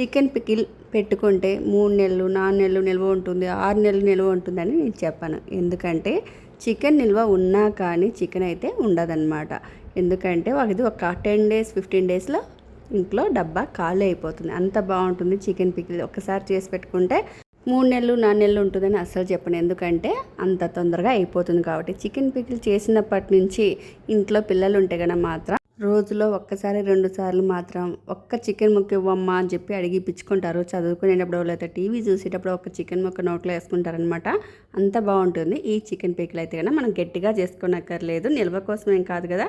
Chicken pickle పెట్టుకుంటే మూడు నెలలు నాలుగు నెలలు నిల్వ ఉంటుంది ఆరు నెలలు నిల్వ ఉంటుందని నేను చెప్పాను. ఎందుకంటే చికెన్ నిల్వ ఉన్నా కానీ చికెన్ అయితే ఉండదన్నమాట. ఎందుకంటే అది ఒక టెన్ డేస్ ఫిఫ్టీన్ డేస్లో ఇంట్లో డబ్బా ఖాళీ అయిపోతుంది. అంత బాగుంటుంది చికెన్ పికిల్. ఒకసారి చేసి పెట్టుకుంటే మూడు నెలలు నాలుగు నెలలు ఉంటుందని అస్సలు చెప్పను. ఎందుకంటే అంత తొందరగా అయిపోతుంది కాబట్టి చికెన్ పికిల్ చేసినప్పటి నుంచి ఇంట్లో పిల్లలు ఉంటే కనుక మాత్రం రోజులో ఒక్కసారి రెండు సార్లు మాత్రం ఒక్క చికెన్ ముక్క ఇవ్వమ్మా అని చెప్పి అడిగి ఇప్పించుకుంటారు. చదువుకునేటప్పుడు లేదా టీవీ చూసేటప్పుడు ఒక చికెన్ ముక్క నోట్లో వేసుకుంటారనమాట అంత బాగుంటుంది. ఈ చికెన్ పికిల్ అయితే కన్నా మనం గట్టిగా చేసుకోనక్కర్లేదు. నిల్వ కోసం ఏం కాదు కదా.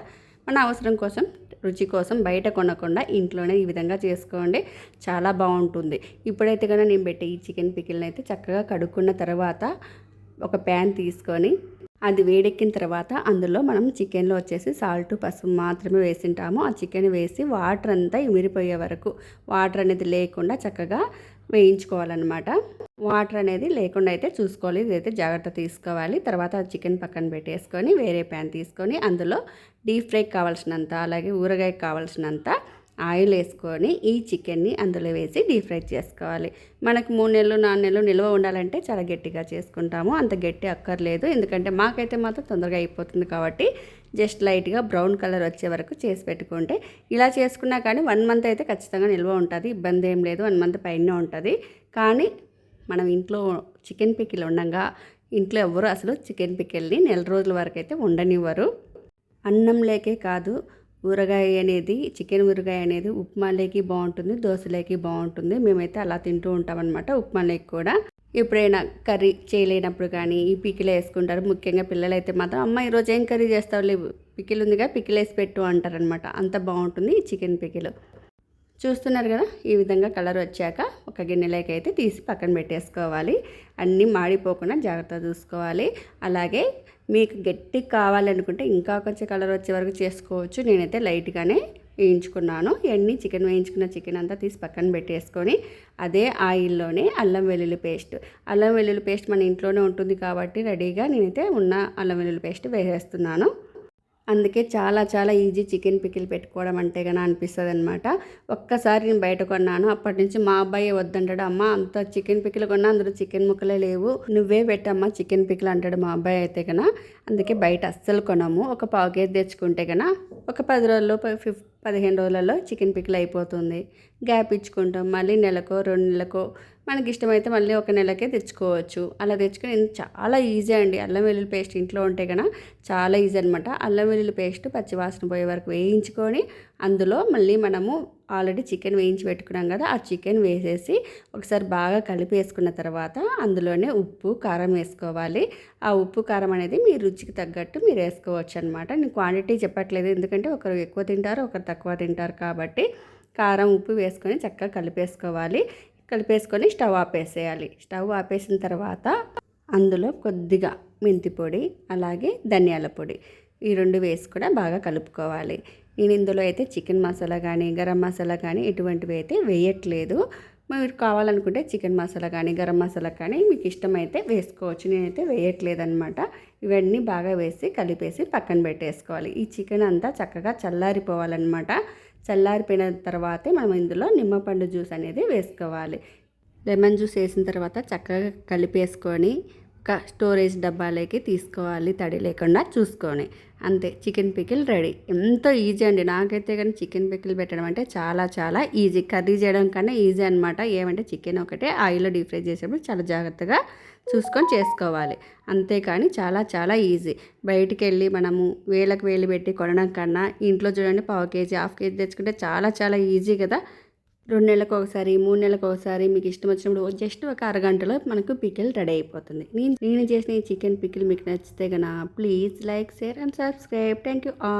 మన అవసరం కోసం రుచి కోసం బయట కొనకుండా ఇంట్లోనే ఈ విధంగా చేసుకోండి. చాలా బాగుంటుంది. ఇప్పుడైతే కన్నా నేను పెట్టే ఈ చికెన్ పికిల్ని అయితే చక్కగా కడుక్కున్న తర్వాత ఒక ప్యాన్ తీసుకొని అది వేడెక్కిన తర్వాత అందులో మనం చికెన్లో వచ్చేసి సాల్ట్ పసుపు మాత్రమే వేసింటాము. ఆ చికెన్ వేసి వాటర్ అంతా ఇమిరిపోయే వరకు వాటర్ అనేది లేకుండా చక్కగా వేయించుకోవాలన్నమాట. వాటర్ అనేది లేకుండా అయితే చూసుకోవాలి. ఇదైతే జాగ్రత్త తీసుకోవాలి. తర్వాత చికెన్ పక్కన పెట్టేసుకొని వేరే ప్యాన్ తీసుకొని అందులో డీప్ ఫ్రైకి కావాల్సినంత అలాగే ఊరగాయకి కావాల్సినంత ఆయిల్ వేసుకొని ఈ చికెన్ని అందులో వేసి డీప్ ఫ్రై చేసుకోవాలి. మనకు మూడు నెలలు నాలుగు నెలలు నిల్వ ఉండాలంటే చాలా గట్టిగా చేసుకుంటాము. అంత గట్టి అక్కర్లేదు. ఎందుకంటే మాకైతే మాత్రం తొందరగా అయిపోతుంది కాబట్టి జస్ట్ లైట్గా బ్రౌన్ కలర్ వచ్చే వరకు చేసి పెట్టుకుంటే ఇలా చేసుకున్నా కానీ వన్ మంత్ అయితే ఖచ్చితంగా నిల్వ ఉంటుంది. ఇబ్బంది ఏం లేదు. వన్ మంత్ పైన ఉంటుంది. కానీ మనం ఇంట్లో చికెన్ పికిల్ ఉండగా ఇంట్లో ఎవ్వరు అసలు చికెన్ పికిల్ని నెల రోజుల వరకు అయితే ఉండనివ్వరు. అన్నం లేకే కాదు. ఊరగాయ అనేది చికెన్ ఊరగాయ అనేది ఉప్మాలోకి బాగుంటుంది దోశలోకి బాగుంటుంది. మేమైతే అలా తింటూ ఉంటామన్నమాట ఉప్మాలోకి కూడా. ఎప్పుడైనా కర్రీ చేయలేనప్పుడు కానీ ఈ పికిలు వేసుకుంటారు. ముఖ్యంగా పిల్లలు అయితే మాత్రం అమ్మ ఈరోజు ఏం కర్రీ చేస్తావు లేవు పికిల్ ఉందిగా పికిల్ వేసి పెట్టు అంటారనమాట అంత బాగుంటుంది ఈ చికెన్ పికిలు. చూస్తున్నారు కదా ఈ విధంగా కలర్ వచ్చాక ఒక గిన్నెలోకి అయితే తీసి పక్కన పెట్టేసుకోవాలి. అన్నీ మాడిపోకుండా జాగ్రత్త చూసుకోవాలి. అలాగే మీకు గట్టి కావాలనుకుంటే ఇంకా కొంచెం కలర్ వచ్చే వరకు చేసుకోవచ్చు. నేనైతే లైట్గానే వేయించుకున్నాను. ఎన్ని చికెన్ వేయించుకున్న చికెన్ అంతా తీసి పక్కన పెట్టేసుకొని అదే ఆయిల్లోనే అల్లం వెల్లుల్లి పేస్ట్. అల్లం వెల్లుల్లి పేస్ట్ మన ఇంట్లోనే ఉంటుంది కాబట్టి రెడీగా నేనైతే ఉన్న అల్లం వెల్లుల్లి పేస్ట్ వేసేస్తున్నాను. అందుకే చాలా చాలా ఈజీ చికెన్ పికిల్ పెట్టుకోవడం అంటే కన్నా అనిపిస్తుంది అనమాట ఒక్కసారి నేను బయట కొన్నాను. అప్పటి నుంచి మా అబ్బాయి వద్దంటాడు అమ్మ అంత చికెన్ పికిల్ కొన్నా అందులో చికెన్ ముక్కలే లేవు. నువ్వే పెట్టమ్మా చికెన్ పికిల్ అంటాడు మా అబ్బాయి అయితే కన్నా అందుకే బయట అస్సలు కొనము. ఒక పావు కేజీ తెచ్చుకుంటే కన్నా ఒక పది రోజుల్లో ఫిఫ్ పదిహేను రోజులలో చికెన్ పికిల్ అయిపోతుంది. గ్యాప్ ఇచ్చుకుంటాం. మళ్ళీ నెలకో రెండు నెలకో మనకి ఇష్టమైతే మళ్ళీ ఒక నెలకే తెచ్చుకోవచ్చు. అలా తెచ్చుకుని చాలా ఈజీ అండి. అల్లం వెల్లుల్లి పేస్ట్ ఇంట్లో ఉంటే కనుక చాలా ఈజీ అనమాట అల్లం వెల్లుల్లి పేస్ట్ పచ్చివాసన పోయే వరకు వేయించుకొని అందులో మళ్ళీ మనము ఆల్రెడీ చికెన్ వేయించి పెట్టుకున్నాం కదా ఆ చికెన్ వేసేసి ఒకసారి బాగా కలిపి వేసుకున్న తర్వాత అందులోనే ఉప్పు కారం వేసుకోవాలి. ఆ ఉప్పు కారం అనేది మీ రుచికి తగ్గట్టు మీరు వేసుకోవచ్చు అనమాట నేను క్వాంటిటీ చెప్పట్లేదు. ఎందుకంటే ఒకరు ఎక్కువ తింటారు ఒకరు తక్కువ తింటారు కాబట్టి కారం ఉప్పు వేసుకొని చక్కగా కలిపేసుకోవాలి. కలిపేసుకొని స్టవ్ ఆపేసేయాలి. స్టవ్ ఆపేసిన తర్వాత అందులో కొద్దిగా మెంతి పొడి అలాగే ధనియాల పొడి ఈ రెండు వేసి కూడా బాగా కలుపుకోవాలి. నేను ఇందులో అయితే చికెన్ మసాలా కానీ గరం మసాలా కానీ ఎటువంటివి అయితే వేయట్లేదు. మీరు కావాలనుకుంటే చికెన్ మసాలా కానీ గరం మసాలా కానీ మీకు ఇష్టమైతే వేసుకోవచ్చు. నేనైతే వేయట్లేదనమాట ఇవన్నీ బాగా వేసి కలిపేసి పక్కన పెట్టేసుకోవాలి. ఈ చికెన్ అంతా చక్కగా చల్లారిపోవాలన్నమాట. చల్లారిపోయిన తర్వాతే మనం ఇందులో నిమ్మపండు జ్యూస్ అనేది వేసుకోవాలి. లెమన్ జ్యూస్ వేసిన తర్వాత చక్కగా కలిపేసుకొని స్టోరేజ్ డబ్బాలోకి తీసుకోవాలి తడి లేకుండా చూసుకొని. అంతే చికెన్ పికిల్ రెడీ. ఎంతో ఈజీ అండి. నాకైతే కానీ చికెన్ పికిల్ పెట్టడం అంటే చాలా చాలా ఈజీ. కర్రీ చేయడం కన్నా ఈజీ అనమాట ఏమంటే చికెన్ ఒకటే ఆయిల్లో డీప్ ఫ్రై చేసేటప్పుడు చాలా జాగ్రత్తగా చూసుకొని చేసుకోవాలి. అంతేకాని చాలా చాలా ఈజీ. బయటికి వెళ్ళి మనము వేలకు వేలు పెట్టి కొనడం కన్నా ఇంట్లో చూడండి పావు కేజీ హాఫ్ కేజీ తెచ్చుకుంటే చాలా చాలా ఈజీ కదా. రెండు నెలలకు ఒకసారి మూడు నెలలకు ఒకసారి మీకు ఇష్టం వచ్చినప్పుడు జస్ట్ ఒక అరగంటలో మనకు పికిల్ రెడీ అయిపోతుంది. నేను నేను చేసిన ఈ చికెన్ పికిల్ మీకు నచ్చితే కనుక please like share and subscribe. Thank you all.